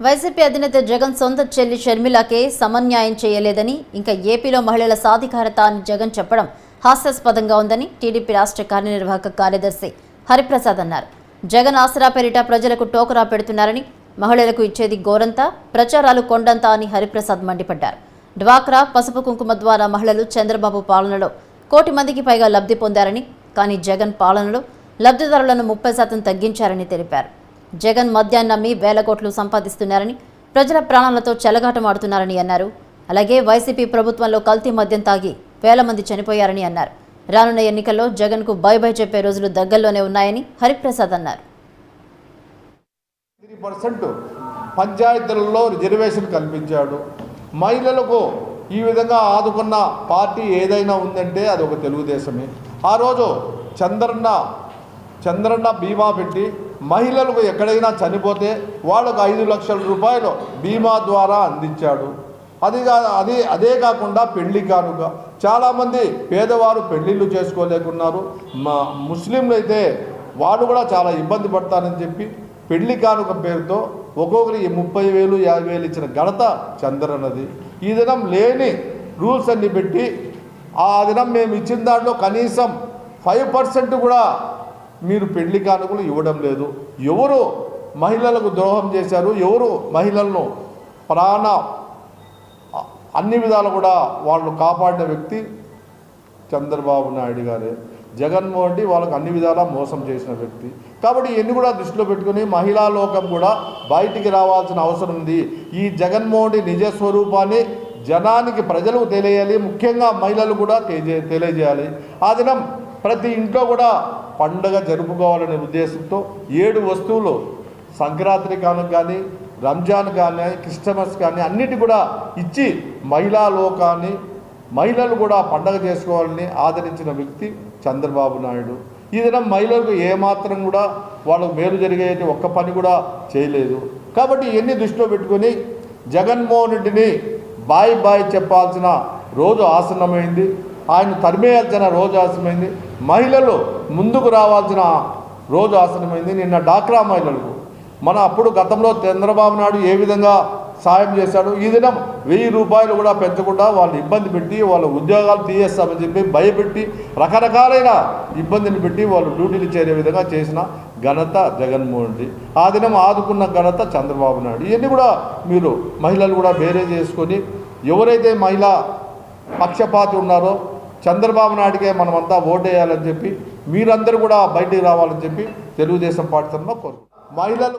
YCP అధినేత జగన్ సొంత చెల్లి షర్మిలకే సమన్యాయం చేయలేదని ఇంకా ఏపీలో మహిళల సాధికారత అని జగన్ చెప్పడం హాస్యాస్పదంగా ఉందని టీడీపీ రాష్ట్ర కార్యనిర్వాహక కార్యదర్శి హరిప్రసాద్ అన్నారు. జగన్ ఆసరా పేరిట ప్రజలకు టోకరా పెడుతున్నారని మహిళలకు ఇచ్చేది గోరంతా ప్రచారాలు కొండంతా అని హరిప్రసాద్ మండిపడ్డారు. డ్వాక్రా పసుపు కుంకుమ ద్వారా మహిళలు చంద్రబాబు పాలనలో కోటి మందికి పైగా లబ్ధి పొందారని కానీ జగన్ పాలనలో లబ్ధిదారులను ముప్పై శాతం తగ్గించారని తెలిపారు. జగన్ మద్యాన్ని నమ్మి వేల కోట్లు సంపాదిస్తున్నారని ప్రజల ప్రాణాలతో చెలగాటమాడుతున్నారని అన్నారు. అలాగే వైసీపీ ప్రభుత్వంలో కల్తీ మద్యం తాగి వేల మంది చనిపోయారని అన్నారు. రానున్న ఎన్నికల్లో జగన్కు బై బై చెప్పే రోజులు దగ్గరలోనే ఉన్నాయని హరిప్రసాద్ అన్నారు. పంచాయతీలలో రిజర్వేషన్ కల్పించాడు. మహిళలకు ఈ విధంగా ఆదుకున్న పార్టీ ఏదైనా ఉందంటే అది ఒక తెలుగుదేశమే. ఆ రోజు చంద్రన్న చంద్రన్న బీమా పెట్టి మహిళలకు ఎక్కడైనా చనిపోతే వాళ్ళకు ఐదు లక్షల రూపాయలు బీమా ద్వారా అందించాడు. అది కా అది అదే కాకుండా పెళ్ళి కానుక. చాలామంది పేదవారు పెళ్ళిళ్ళు చేసుకోలేకున్నారు. మా ముస్లింలు అయితే వాడు కూడా చాలా ఇబ్బంది పడతారని చెప్పి పెళ్ళి కానుక పేరుతో ఒక్కొక్కరి ముప్పై వేలు యాభై వేలు ఇచ్చిన ఘనత చంద్రన్నది. ఈ దినం లేని రూల్స్ అన్ని పెట్టి ఆ దినం మేము ఇచ్చిన దాంట్లో కనీసం ఫైవ్ పర్సెంట్ కూడా మీరు పెళ్ళి కానుకలు ఇవ్వడం లేదు. ఎవరు మహిళలకు ద్రోహం చేశారు ఎవరు మహిళలను ప్రాణ అన్ని విధాలు కూడా వాళ్ళు కాపాడిన వ్యక్తి చంద్రబాబు నాయుడు గారే. జగన్మోహన్ రెడ్డి వాళ్ళకు అన్ని విధాలా మోసం చేసిన వ్యక్తి. కాబట్టి ఇవన్నీ కూడా దృష్టిలో పెట్టుకుని మహిళా లోకం కూడా బయటికి రావాల్సిన అవసరం ఉంది. ఈ జగన్మోహన్ రెడ్డి నిజ స్వరూపాన్ని జనానికి ప్రజలకు తెలియాలి. ముఖ్యంగా మహిళలు కూడా తెలియజేయాలి. ఆ దినం ప్రతి ఇంట్లో కూడా పండగ జరుపుకోవాలనే ఉద్దేశంతో ఏడు వస్తువులు సంక్రాంతి కాలం కానీ రంజాన్ కానీ క్రిస్టమస్ కానీ అన్నిటి కూడా ఇచ్చి మహిళా లోకాన్ని మహిళలు కూడా పండగ చేసుకోవాలని ఆదరించిన వ్యక్తి చంద్రబాబు నాయుడు. ఈ దినం మహిళలకు ఏమాత్రం కూడా వాళ్ళకు మేలు జరిగేది ఒక్క పని కూడా చేయలేదు. కాబట్టి ఇవన్నీ దృష్టిలో పెట్టుకొని జగన్మోహన్ రెడ్డిని బాయ్ బాయ్ చెప్పాల్సిన రోజు ఆసన్నమైంది. ఆయన తరిమేయాల్సిన రోజు ఆసనమైంది. మహిళలు ముందుకు రావాల్సిన రోజు ఆసనమైంది. నిన్న డాక్రా మహిళలకు. మన అప్పుడు గతంలో చంద్రబాబు నాయుడు ఏ విధంగా సాయం చేశాడు ఈ దినం వెయ్యి రూపాయలు కూడా పెంచకుండా వాళ్ళు ఇబ్బంది పెట్టి వాళ్ళ ఉద్యోగాలు తీయేస్తామని చెప్పి భయపెట్టి రకరకాలైన ఇబ్బందిని పెట్టి వాళ్ళు డ్యూటీలు చేరే విధంగా చేసిన ఘనత జగన్మోహన్ రెడ్డి. ఆ దినం ఆదుకున్న ఘనత చంద్రబాబు నాయుడు. ఇవన్నీ కూడా మీరు మహిళలు కూడా వేరే చేసుకొని ఎవరైతే మహిళ పక్షపాతి ఉన్నారో చంద్రబాబు నాయుడికే మనమంతా ఓటేయాలని చెప్పి మీరందరూ కూడా బయటికి రావాలని చెప్పి తెలుగుదేశం పార్టీ తరఫున కోరుకుంటున్నాం. మహిళలు